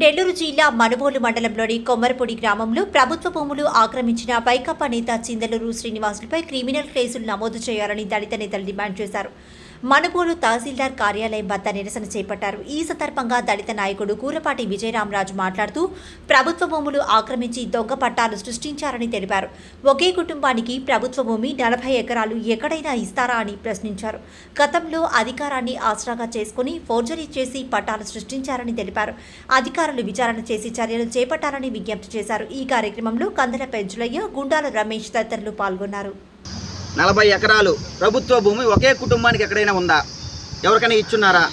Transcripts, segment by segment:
నెల్లూరు జిల్లా మనుబోలు మండలంలోని కొమ్మరపొడి గ్రామంలో ప్రభుత్వ భూములు ఆక్రమించిన వైకాపా నేత చిందలూరు శ్రీనివాసులపై క్రిమినల్ కేసులు నమోదు చేయాలని దళిత నేతలు డిమాండ్ చేశారు. మనుబోలు తహసీల్దార్ కార్యాలయం వద్ద నిరసన చేపట్టారు. ఈ సందర్భంగా దళిత నాయకుడు కూరపాటి విజయరామరాజు మాట్లాడుతూ ప్రభుత్వ భూములు ఆక్రమించి దొంగ పట్టాలు సృష్టించారని తెలిపారు. ఒకే కుటుంబానికి ప్రభుత్వ భూమి నలభై ఎకరాలు ఎక్కడైనా ఇస్తారా అని ప్రశ్నించారు. గతంలో అధికారాన్ని ఆసరాగా చేసుకుని ఫోర్జరీ చేసి పట్టాలు సృష్టించారని తెలిపారు. అధికారులు విచారణ చేసి చర్యలు చేపట్టాలని విజ్ఞప్తి చేశారు. ఈ కార్యక్రమంలో కందల పెంచులయ్య గుండాల రమేష్ తదితరులు పాల్గొన్నారు. నలభై ఎకరాలు ప్రభుత్వ భూమి ఒకే కుటుంబానికి ఎక్కడైనా ఉందా? ఎవరికైనా ఇచ్చున్నారా?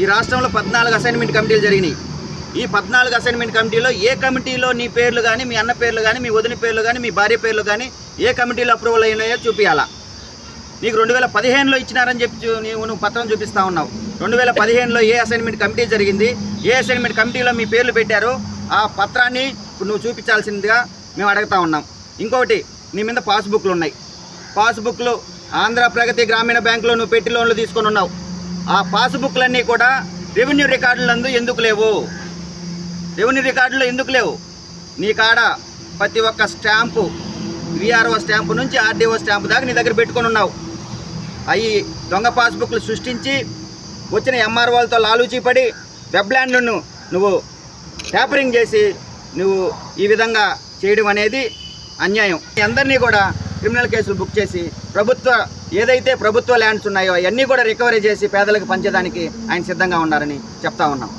ఈ రాష్ట్రంలో పద్నాలుగు అసైన్మెంట్ కమిటీలు జరిగినాయి. ఈ పద్నాలుగు అసైన్మెంట్ కమిటీలో ఏ కమిటీలో నీ పేర్లు కానీ మీ అన్న పేర్లు కానీ మీ వదిన పేర్లు కానీ మీ భార్య పేర్లు కానీ ఏ కమిటీలో అప్రూవల్ అయినాయో చూపించాలా నీకు రెండు వేల పదిహేనులో ఇచ్చినారని చెప్పి నువ్వు నువ్వు పత్రం చూపిస్తా ఉన్నావు. రెండు వేల పదిహేనులో ఏ అసైన్మెంట్ కమిటీ జరిగింది? ఏ అసైన్మెంట్ కమిటీలో మీ పేర్లు పెట్టారో? ఆ పత్రాన్ని ఇప్పుడు నువ్వు చూపించాల్సిందిగా మేము అడుగుతా ఉన్నాం. ఇంకొకటి నీ మీద పాస్బుక్లు ఉన్నాయి. పాస్బుక్లు ఆంధ్ర ప్రగతి గ్రామీణ బ్యాంకులో నువ్వు పెట్టి లోన్లు తీసుకొని ఉన్నావు. ఆ పాస్బుక్లన్నీ కూడా రెవెన్యూ రికార్డులందు ఎందుకు లేవు? రెవెన్యూ రికార్డులు ఎందుకు లేవు? నీ కాడ ప్రతి ఒక్క స్టాంపు విఆర్ఓ స్టాంపు నుంచి ఆర్డీఓ స్టాంపు దాకా నీ దగ్గర పెట్టుకొని ఉన్నావు. అవి దొంగ పాస్బుక్లు సృష్టించి వచ్చిన ఎంఆర్ఓలతో లాలూచీ పడి వెబ్లాండ్లను నువ్వు ట్యాపరింగ్ చేసి నువ్వు ఈ విధంగా చేయడం అనేది అన్యాయం. అందరినీ కూడా క్రిమినల్ కేసులు బుక్ చేసి ప్రభుత్వ ఏదైతే ప్రభుత్వ ల్యాండ్స్ ఉన్నాయో అవన్నీ కూడా రికవరీ చేసి పేదలకు పంచేదానికి ఆయన సిద్ధంగా ఉన్నారని చెప్తా ఉన్నాం.